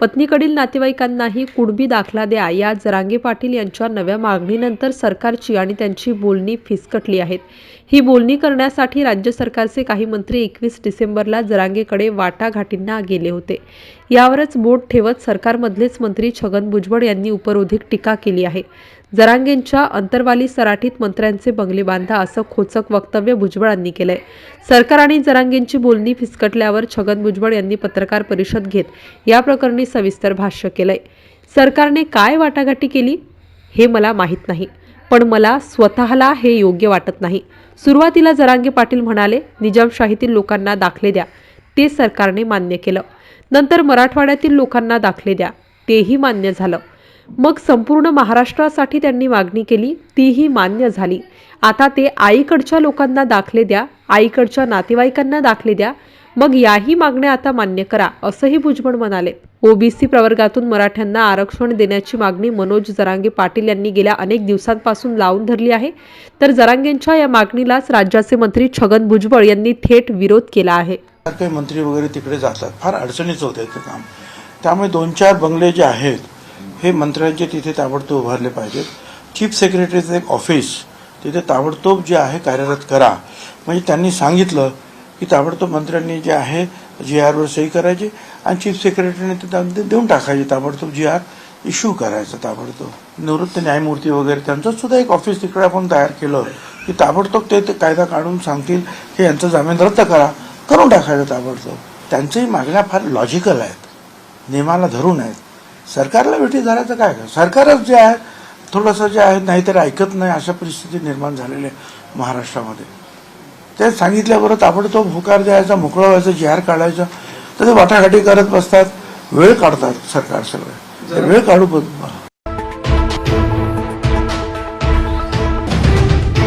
पत्नीकडील नातेवाईकांनाही कुणबी दाखला द्या. या जरांगे पाटील यांच्या नव्या मागणीनंतर सरकारची आणि त्यांची बोलणी फिसकटली आहेत ही बोलणी करण्यासाठी राज्य सरकारचे काही मंत्री एकवीस डिसेंबरला जरांगेकडे वाटाघाटींना गेले होते. यावरच बोट ठेवत सरकारमधलेच मंत्री छगन भुजबळ यांनी उपरोधिक टीका केली आहे. जरांगेंच्या अंतरवाली सराठीत मंत्र्यांचे बंगले बांधा असं खोचक वक्तव्य भुजबळांनी केलंय. सरकार आणि जरांगेंची बोलणी फिसकटल्यावर छगन भुजबळ यांनी पत्रकार परिषद घेत या प्रकरणी सविस्तर भाष्य केलंय. सरकारने काय वाटाघाटी केली? हे मला माहीत नाही. पण मला स्वतःला हे योग्य वाटत नाही. सुरुवातीला जरांगे पाटील म्हणाले निजामशाहीतील लोकांना दाखले द्या. ते सरकारने मान्य केलं. नंतर मराठवाड्यातील लोकांना दाखले द्या. तेही मान्य झालं. मग संपूर्ण महाराष्ट्रासाठी त्यांनी मागणी केली तीही मान्य झाली. आता ते आईकडच्या लोकांना दाखले द्या आईकडच्या नातेवाईकांना दाखले द्या मग याही मागण्या आता मान्य करा असंही भुजबळ म्हणाले. ओबीसी प्रवर्गातून मराठ्यांना आरक्षण देण्याची मागणी मनोज जरांगे पाटील यांनी गेल्या अनेक दिवसांपासून लावून धरली आहे. तर जरांगेंच्या या मागणीलाच राज्याचे मंत्री छगन भुजबळ यांनी थेट विरोध केला आहे. काही मंत्री वगैरे तिकडे जातात फार अडचणीचं होतं ते काम. त्यामुळे दोन चार बंगले जे आहेत हे मंत्र्यांचे तिथे ताबडतोब उभारले पाहिजेत. चीफ सेक्रेटरीचं एक ऑफिस तिथे ताबडतोब जे आहे कार्यरत करा. म्हणजे त्यांनी सांगितलं की ताबडतोब मंत्र्यांनी जे आहे जी आरवर सही करायची आणि चीफ सेक्रेटरीने ते देऊन टाकायचे. ताबडतोब जी आर इश्यू करायचं ताबडतोब. निवृत्त न्यायमूर्ती वगैरे त्यांचं सुद्धा एक ऑफिस तिकडे आपण तयार केलं की ताबडतोब ते कायदा काढून सांगतील की यांचं जामीन रद्द करा. करून टाकायचं ताबडतोब. त्यांच्याही मागण्या फार लॉजिकल आहेत. नियमाला धरून आहेत. सरकारला भेटी झाल्याचं काय? सरकारच जे आहे थोडंसं जे आहे नाहीतरी ऐकत नाही अशा परिस्थिती निर्माण झालेली आहे महाराष्ट्रामध्ये. ते सांगितल्याबरोबर ताबडतोब हुकार द्यायचा मोकळं व्हायचं जिहार काढायचं. तर ते वाटाघाटी करत बसतात वेळ काढतात सरकार सगळं. ते वेळ काढू